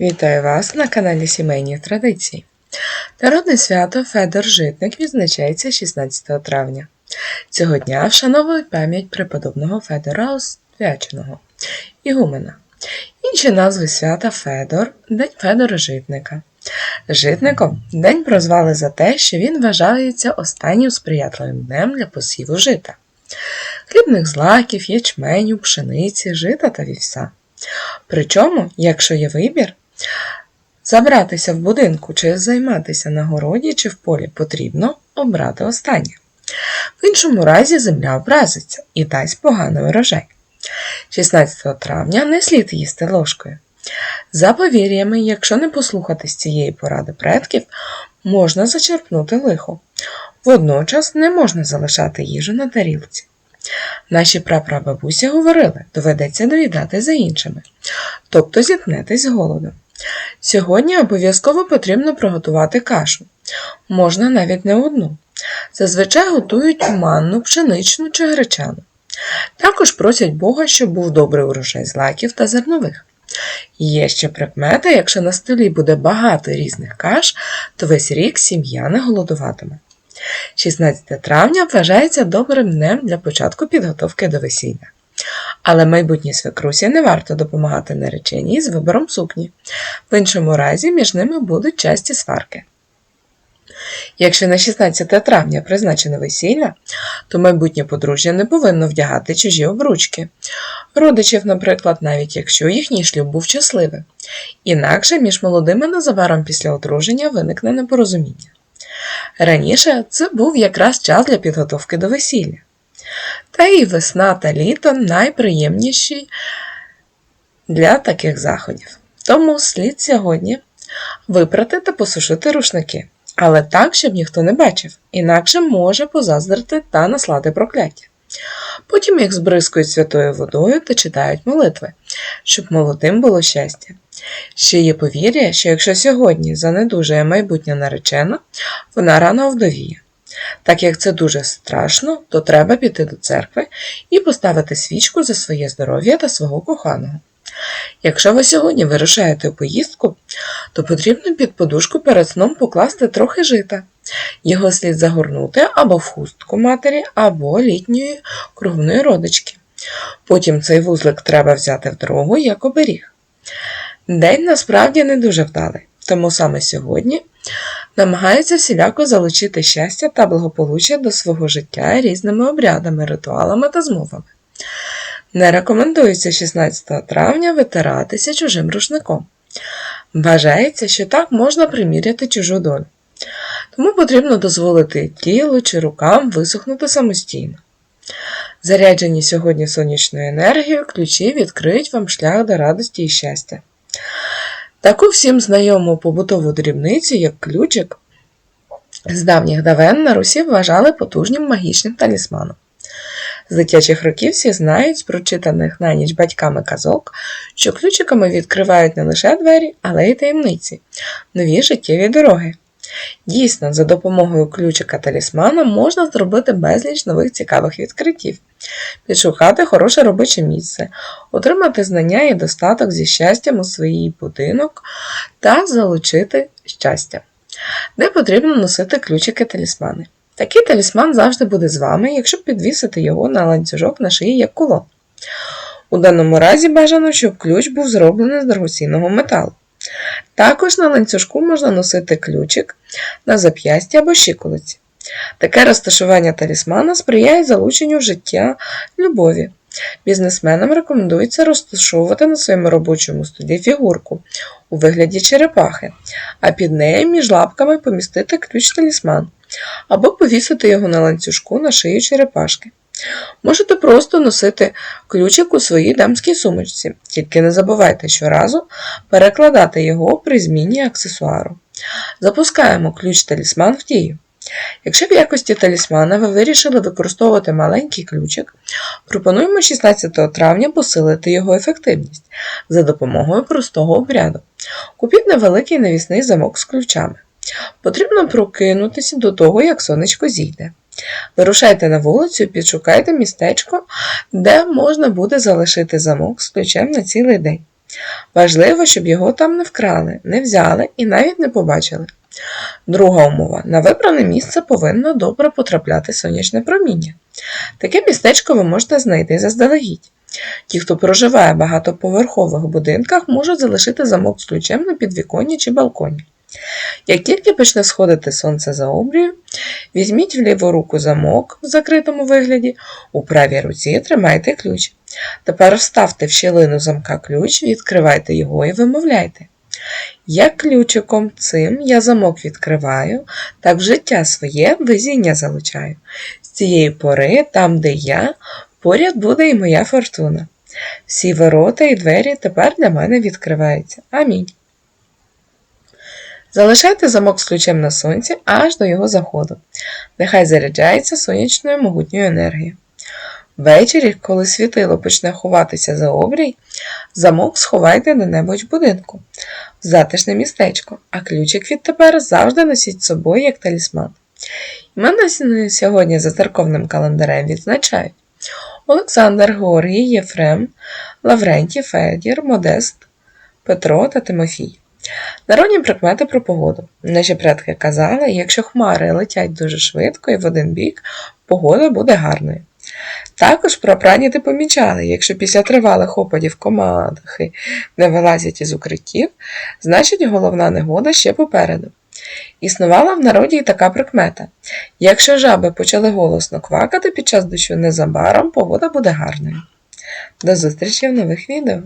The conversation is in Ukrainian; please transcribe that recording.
Вітаю вас на каналі Сімейні Традиції. Народне свято Федор Житник відзначається 16 травня. Цього дня вшановують пам'ять преподобного Федора Освяченого, Ігумена. Інші назви свята Федор, День Федора Житника. Житником день прозвали за те, що він вважається останнім сприятливим днем для посіву жита, хлібних злаків, ячменю, пшениці, жита та вівса. Причому, якщо є вибір, забратися в будинку чи займатися на городі чи в полі потрібно обрати останнє. В іншому разі земля образиться і дасть поганий урожай. 16 травня не слід їсти ложкою. За повір'ями, якщо не послухатись цієї поради предків, можна зачерпнути лихо. Водночас не можна залишати їжу на тарілці. Наші прапрабабусі говорили, доведеться доїдати за іншими, тобто зіткнетесь з голодом. Сьогодні обов'язково потрібно приготувати кашу, можна навіть не одну. Зазвичай готують манну, пшеничну чи гречану. Також просять Бога, щоб був добрий урожай злаків та зернових. Є ще прикмета, якщо на столі буде багато різних каш, то весь рік сім'я не голодуватиме. 16 травня вважається добрим днем для початку підготовки до весілля. Але майбутній свекрусі не варто допомагати нареченій з вибором сукні. В іншому разі між ними будуть часті сварки. Якщо на 16 травня призначено весілля, то майбутнє подружжя не повинно вдягати чужі обручки, родичів, наприклад, навіть якщо їхній шлюб був щасливим. Інакше між молодими незабаром після одруження виникне непорозуміння. Раніше це був якраз час для підготовки до весілля. Та і весна та літо найприємніші для таких заходів. Тому слід сьогодні випрати та посушити рушники, але так, щоб ніхто не бачив, інакше може позаздрити та наслати прокляття. Потім їх збризкують святою водою та читають молитви, щоб молодим було щастя. Ще є повір'я, що якщо сьогодні занедужує майбутня наречена, вона рано вдовіє. Так як це дуже страшно, то треба піти до церкви і поставити свічку за своє здоров'я та свого коханого. Якщо ви сьогодні вирушаєте у поїздку, то потрібно під подушку перед сном покласти трохи жита. Його слід загорнути або в хустку матері, або літньої кровної родички. Потім цей вузлик треба взяти в дорогу як оберіг. День насправді не дуже вдалий, тому саме сьогодні намагаються всіляко залучити щастя та благополуччя до свого життя різними обрядами, ритуалами та змовами. Не рекомендується 16 травня витиратися чужим рушником. Вважається, що так можна приміряти чужу долю. Тому потрібно дозволити тілу чи рукам висохнути самостійно. Заряджені сьогодні сонячною енергією, ключі відкриють вам шлях до радості і щастя. Таку всім знайому побутову дрібницю, як ключик, з давніх давен на Русі вважали потужнім магічним талісманом. З дитячих років всі знають з прочитаних на ніч батьками казок, що ключиками відкривають не лише двері, але й таємниці, нові життєві дороги. Дійсно, за допомогою ключика талісмана можна зробити безліч нових цікавих відкриттів, підшукати хороше робоче місце, отримати знання і достаток зі щастям у свій будинок та залучити щастя, де потрібно носити ключики талісмани. Такий талісман завжди буде з вами, якщо підвісити його на ланцюжок на шиї як кулон. У даному разі бажано, щоб ключ був зроблений з дорогоцінного металу. Також на ланцюжку можна носити ключик на зап'ясті або щиколиці. Таке розташування талісмана сприяє залученню в життя любові. Бізнесменам рекомендується розташовувати на своєму робочому столі фігурку у вигляді черепахи, а під нею між лапками помістити ключ-талісман або повісити його на ланцюжку на шию черепашки. Можете просто носити ключик у своїй дамській сумочці, тільки не забувайте щоразу перекладати його при зміні аксесуару. Запускаємо ключ-талісман в дію. Якщо в якості талісмана ви вирішили використовувати маленький ключик, пропонуємо 16 травня посилити його ефективність за допомогою простого обряду. Купіть невеликий навісний замок з ключами. Потрібно прокинутися до того, як сонечко зійде. Вирушайте на вулицю і підшукайте містечко, де можна буде залишити замок з ключем на цілий день. Важливо, щоб його там не вкрали, не взяли і навіть не побачили. Друга умова. На вибране місце повинно добре потрапляти сонячне проміння. Таке містечко ви можете знайти заздалегідь. Ті, хто проживає в багатоповерхових будинках, можуть залишити замок з ключем на підвіконні чи балконі. Як тільки почне сходити сонце за обрію, візьміть в ліву руку замок в закритому вигляді, у правій руці тримайте ключ. Тепер вставте в щілину замка ключ, відкривайте його і вимовляйте. Як ключиком цим я замок відкриваю, так життя своє везіння залучаю. З цієї пори, там, де я, поряд буде і моя фортуна. Всі ворота і двері тепер для мене відкриваються. Амінь. Залишайте замок з ключем на сонці аж до його заходу. Нехай заряджається сонячною могутньою енергією. Ввечері, коли світило почне ховатися за обрій, замок сховайте де-небудь в будинку, в затишне містечко, а ключик відтепер завжди носіть з собою як талісман. Імена сьогодні за церковним календарем відзначають Олександр, Георгій, Єфрем, Лаврентій, Федір, Модест, Петро та Тимофій. Народні прикмети про погоду. Наші предки казали, якщо хмари летять дуже швидко і в один бік, погода буде гарною. Також прапрадіди помічали, якщо після тривалих опадів комахи не вилазять із укриттів, значить головна негода ще попереду. Існувала в народі і така прикмета. Якщо жаби почали голосно квакати під час дощу незабаром, погода буде гарною. До зустрічі в нових відео!